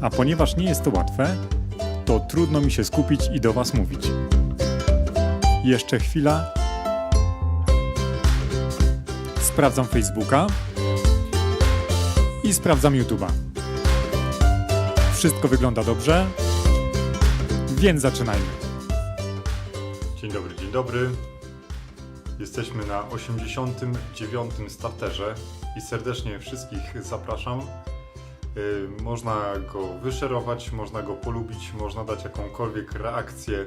A ponieważ nie jest to łatwe, to trudno mi się skupić i do Was mówić. Jeszcze chwila. Sprawdzam Facebooka i sprawdzam YouTube'a. Wszystko wygląda dobrze, więc zaczynajmy. Dzień dobry, dzień dobry. Jesteśmy na 89. starterze i serdecznie wszystkich zapraszam. Y, Można go wyszerować, można go polubić, można dać jakąkolwiek reakcję,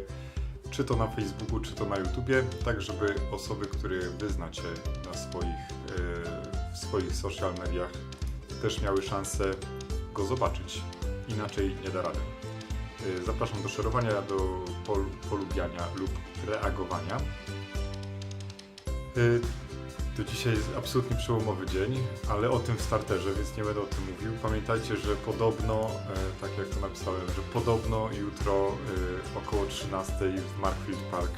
czy to na Facebooku, czy to na YouTubie, tak żeby osoby, które wy znacie na swoich, y, w swoich social mediach też miały szansę go zobaczyć. Inaczej nie da rady. Y, Zapraszam do szerowania, do pol- polubiania lub reagowania. To dzisiaj jest absolutnie przełomowy dzień, ale o tym w starterze, więc nie będę o tym mówił. Pamiętajcie, że podobno, e, tak jak to napisałem, że podobno jutro e, około 13 w Markfield Park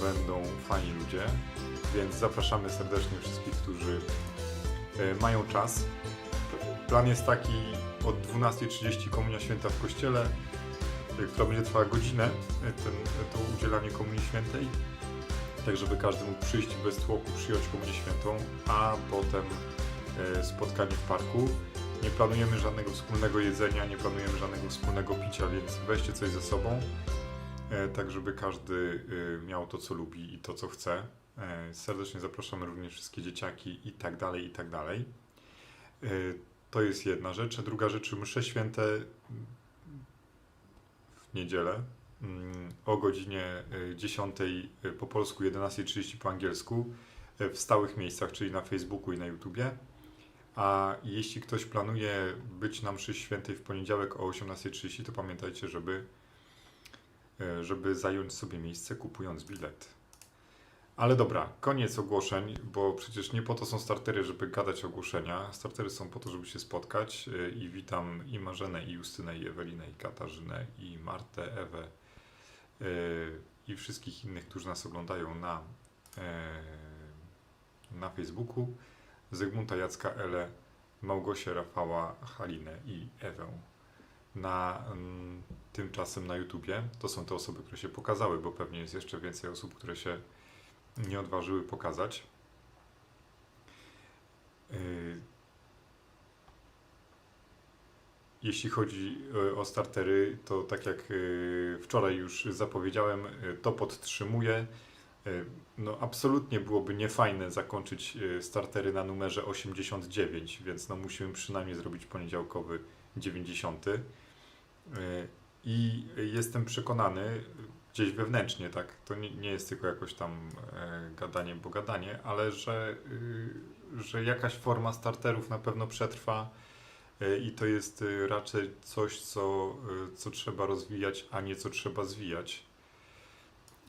będą fajni ludzie, więc zapraszamy serdecznie wszystkich, którzy e, mają czas. Plan jest taki od 12.30 Komunia Święta w Kościele, która będzie trwała godzinę, ten, to udzielanie Komunii Świętej tak żeby każdy mógł przyjść bez tłoku, przyjąć komunię świętą, a potem e, spotkanie w parku. Nie planujemy żadnego wspólnego jedzenia, nie planujemy żadnego wspólnego picia, więc weźcie coś ze sobą, e, tak żeby każdy e, miał to, co lubi i to, co chce. Serdecznie zapraszamy również wszystkie dzieciaki i tak dalej, i tak dalej. To jest jedna rzecz. Druga rzecz, msze święte w niedzielę o godzinie y, 10 y, po polsku, 11.30 po angielsku y, w stałych miejscach, czyli na Facebooku i na YouTubie. A jeśli ktoś planuje być na mszy świętej w poniedziałek o 18.30, to pamiętajcie, żeby, żeby zająć sobie miejsce kupując bilet. Ale dobra, koniec ogłoszeń, bo przecież nie po to są startery, żeby gadać ogłoszenia. Startery są po to, żeby się spotkać i witam i Marzenę, i Justynę, i Ewelinę, i Katarzynę, i Martę, Ewę i wszystkich innych, którzy nas oglądają na, y, na Facebooku. Zygmunta, Jacka, Ele, Małgosię, Rafała, Halinę i Ewę. Na mm, tymczasem na YouTubie to są te osoby, które się pokazały, bo pewnie jest jeszcze więcej osób, które się nie odważyły pokazać. Y, Jeśli chodzi y, o startery, to tak jak y, wczoraj już zapowiedziałem, y, to podtrzymuję. No, absolutnie byłoby niefajne zakończyć startery na numerze 89, więc no, musimy przynajmniej zrobić poniedziałkowy 90. Y, I jestem przekonany, gdzieś wewnętrznie, tak, to nie, nie jest tylko jakoś tam e, gadanie, bo gadanie, ale że, y, że jakaś forma starterów na pewno przetrwa e, i to jest y, raczej coś, co, y, co trzeba rozwijać, a nie co trzeba zwijać.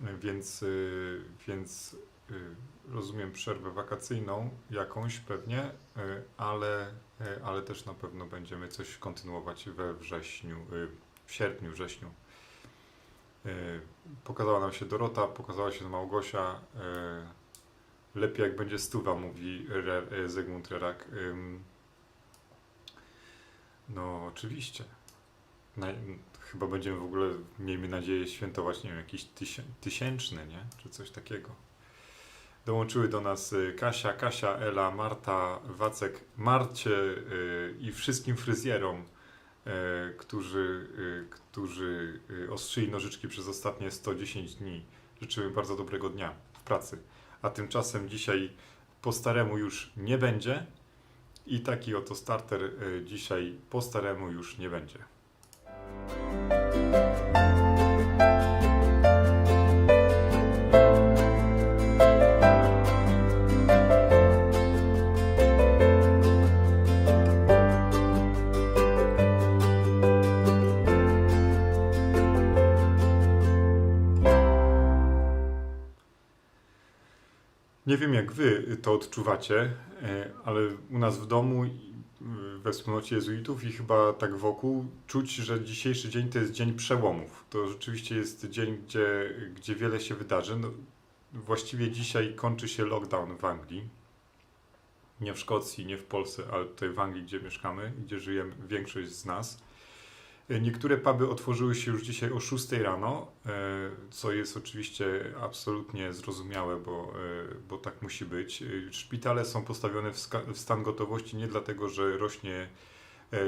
E, Więc, więc rozumiem przerwę wakacyjną jakąś pewnie, ale, ale też na pewno będziemy coś kontynuować we wrześniu, w sierpniu, wrześniu. Pokazała nam się Dorota, pokazała się Małgosia. Lepiej jak będzie stuwa, mówi Zygmunt Rerak. No, oczywiście. Chyba będziemy w ogóle, miejmy nadzieję, świętować, nie wiem, jakiś tysię, tysięczny, nie? Czy coś takiego. Dołączyły do nas y, Kasia, Kasia, Ela, Marta, Wacek, Marcie y, i wszystkim fryzjerom, y, którzy, y, którzy y, ostrzyli nożyczki przez ostatnie 110 dni. Życzymy bardzo dobrego dnia w pracy. A tymczasem dzisiaj po staremu już nie będzie i taki oto starter y, dzisiaj po staremu już nie będzie. Nie wiem jak wy to odczuwacie, e, ale u nas w domu, y, we wspólnocie jezuitów i chyba tak wokół, czuć, że dzisiejszy dzień to jest dzień przełomów. To rzeczywiście jest dzień, gdzie, gdzie wiele się wydarzy. No, właściwie dzisiaj kończy się lockdown w Anglii. Nie w Szkocji, nie w Polsce, ale tutaj w Anglii, gdzie mieszkamy, gdzie żyjemy większość z nas. E, Niektóre puby otworzyły się już dzisiaj o 6 rano, e, co jest oczywiście absolutnie zrozumiałe, bo, e, bo tak musi być. Szpitale są postawione w, w stan gotowości nie dlatego, że rośnie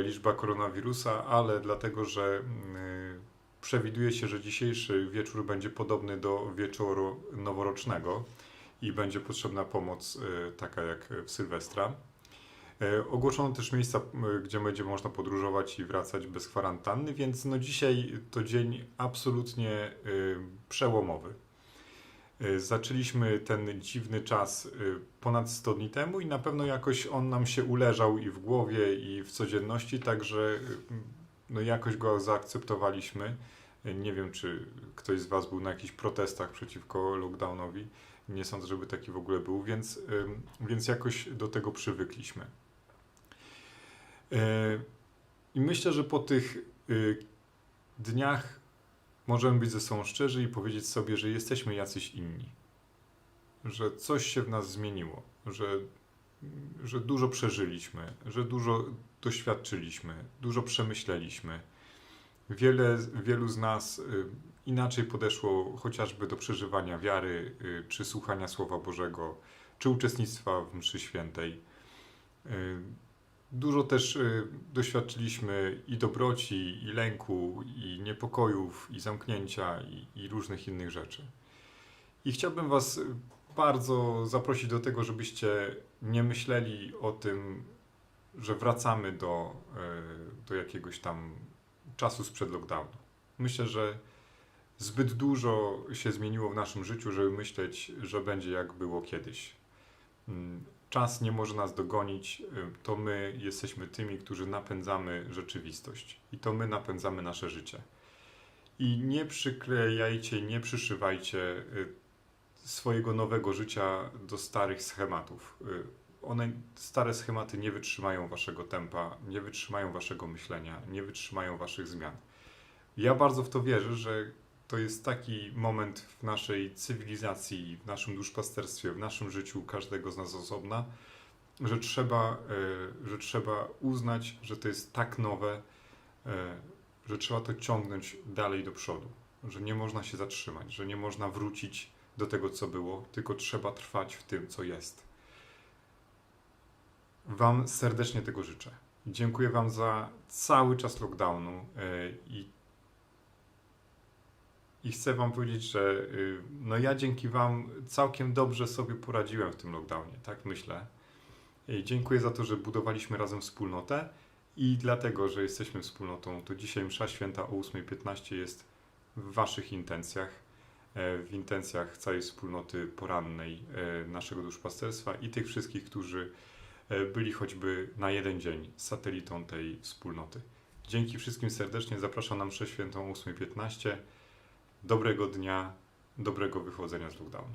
liczba koronawirusa, ale dlatego, że mm, przewiduje się, że dzisiejszy wieczór będzie podobny do wieczoru noworocznego i będzie potrzebna pomoc taka jak w Sylwestra. E, Ogłoszono też miejsca, gdzie będzie można podróżować i wracać bez kwarantanny, więc no dzisiaj to dzień absolutnie y, przełomowy. Y, Zaczęliśmy ten dziwny czas ponad 100 dni temu i na pewno jakoś on nam się uleżał i w głowie, i w codzienności, także no jakoś go zaakceptowaliśmy. Nie wiem, czy ktoś z Was był na jakichś protestach przeciwko lockdownowi. Nie sądzę, żeby taki w ogóle był, więc, więc jakoś do tego przywykliśmy. E, I myślę, że po tych y, dniach możemy być ze sobą szczerzy i powiedzieć sobie, że jesteśmy jacyś inni. Że coś się w nas zmieniło, że, że dużo przeżyliśmy, że dużo doświadczyliśmy, dużo przemyśleliśmy. Wiele, wielu z nas y, inaczej podeszło chociażby do przeżywania wiary, czy słuchania Słowa Bożego, czy uczestnictwa w mszy świętej. Dużo też y, doświadczyliśmy i dobroci, i lęku, i niepokojów, i zamknięcia, i, i różnych innych rzeczy. I chciałbym Was y, bardzo zaprosić do tego, żebyście nie myśleli o tym, że wracamy do, y, do jakiegoś tam czasu sprzed lockdownu. Myślę, że zbyt dużo się zmieniło w naszym życiu, żeby myśleć, że będzie jak było kiedyś. Czas nie może nas dogonić, y, to my jesteśmy tymi, którzy napędzamy rzeczywistość i to my napędzamy nasze życie. I nie przyklejajcie, nie przyszywajcie y, swojego nowego życia do starych schematów. Y, One, stare schematy nie wytrzymają waszego tempa, nie wytrzymają waszego myślenia, nie wytrzymają waszych zmian. Ja bardzo w to wierzę, że to jest taki moment w naszej cywilizacji, w naszym duszpasterstwie, w naszym życiu każdego z nas osobna, że trzeba, e, że trzeba uznać, że to jest tak nowe, e, że trzeba to ciągnąć dalej do przodu, że nie można się zatrzymać, że nie można wrócić do tego, co było, tylko trzeba trwać w tym, co jest. Wam serdecznie tego życzę. Dziękuję Wam za cały czas lockdownu e, i i chcę Wam powiedzieć, że y, no ja dzięki Wam całkiem dobrze sobie poradziłem w tym lockdownie, tak myślę. I dziękuję za to, że budowaliśmy razem wspólnotę i dlatego, że jesteśmy wspólnotą, to dzisiaj msza święta o 8.15 jest w Waszych intencjach, e, w intencjach całej wspólnoty porannej e, naszego duszpasterstwa i tych wszystkich, którzy e, byli choćby na jeden dzień satelitą tej wspólnoty. Dzięki wszystkim serdecznie, zapraszam na mszę świętą o 8.15. Dobrego dnia, dobrego wychodzenia z lockdownu.